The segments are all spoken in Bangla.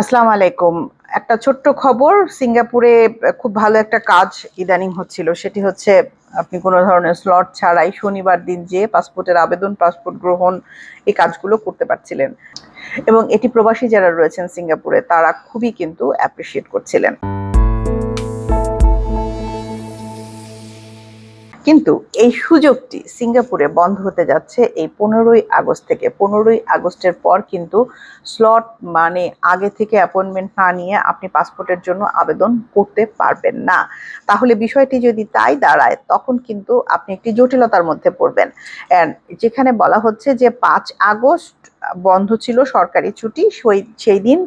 আসসালামু আলাইকুম। একটা ছোট্ট খবর, সিঙ্গাপুরে খুব ভালো একটা কাজ ইদানিং হচ্ছিল, সেটি হচ্ছে আপনি কোনো ধরনের স্লট ছাড়াই শনিবার দিন যে পাসপোর্টের আবেদন, পাসপোর্ট গ্রহণ এই কাজগুলো করতে পারছিলেন। এবং এটি প্রবাসী যারা রয়েছেন সিঙ্গাপুরে, তারা খুবই কিন্তু অ্যাপ্রিসিয়েট করছিলেন। কিন্তু এই সুযোগটি সিঙ্গাপুরে বন্ধ হতে যাচ্ছে এই পনেরোই আগস্ট থেকে। পনেরোই আগস্টের পর কিন্তু স্লট মানে আগে থেকে অ্যাপয়েন্টমেন্ট না নিয়ে আপনি পাসপোর্টের জন্য আবেদন করতে পারবেন না। তাহলে বিষয়টি যদি তাই দাঁড়ায়, তখন কিন্তু আপনি একটি জটিলতার মধ্যে পড়বেন। যেখানে বলা হচ্ছে যে পাঁচ আগস্ট বন্ধ ছিল সরকারি ছুটি, সেই দিন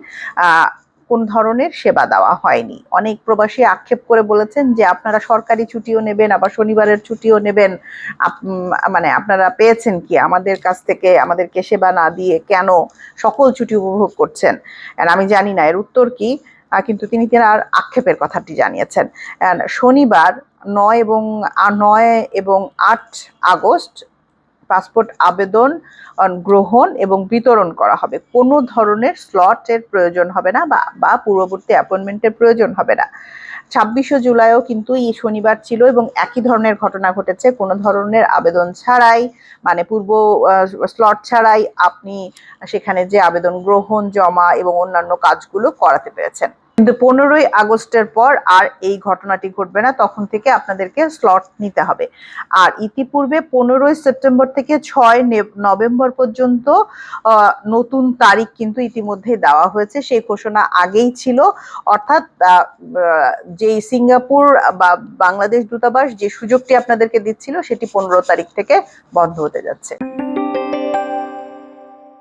কোন ধরনের সেবা দেওয়া হয়নি। অনেক প্রবাসী আক্ষেপ করে বলেছেন যে, আপনারা সরকারি ছুটিও নেবেন, আবার শনিবারের ছুটিও নেবেন। মানে আপনারা পেয়েছেন কি? আমাদের কাছ থেকে আমাদেরকে সেবা না দিয়ে কেন সকল ছুটি উপভোগ করছেন? আমি জানি না, এর উত্তর কি? কিন্তু তিনি তার আক্ষেপের কথাটি জানিয়েছেন। শনিবার নয় এবং নয় এবং আট আগস্ট পাসপোর্ট আবেদন গ্রহণ এবং বিতরণ করা হবে। কোনো ধরনের স্লটের প্রয়োজন হবে না বা বা পূর্ববর্তী অ্যাপয়েন্টমেন্টের প্রয়োজন হবে না। ছাব্বিশে জুলাইও কিন্তু এই শনিবার ছিল এবং একই ধরনের ঘটনা ঘটেছে। কোনো ধরনের আবেদন ছাড়াই মানে পূর্ব স্লট ছাড়াই আপনি সেখানে যে আবেদন, গ্রহণ, জমা এবং অন্যান্য কাজগুলো করাতে পেরেছেন। কিন্তু পনেরোই আগস্টের পর আর এই ঘটনাটি ঘটবে না। তখন থেকে আপনাদেরকে স্লট নিতে হবে। আর ইতিপূর্বে পনেরোই সেপ্টেম্বর থেকে ছয় নভেম্বর পর্যন্ত নতুন তারিখ কিন্তু ইতিমধ্যে দেওয়া হয়েছে। সেই ঘোষণা আগেই ছিল। অর্থাৎ যেই সিঙ্গাপুর বা বাংলাদেশ দূতাবাস যে সুযোগটি আপনাদেরকে দিচ্ছিল, সেটি পনেরো তারিখ থেকে বন্ধ হতে যাচ্ছে।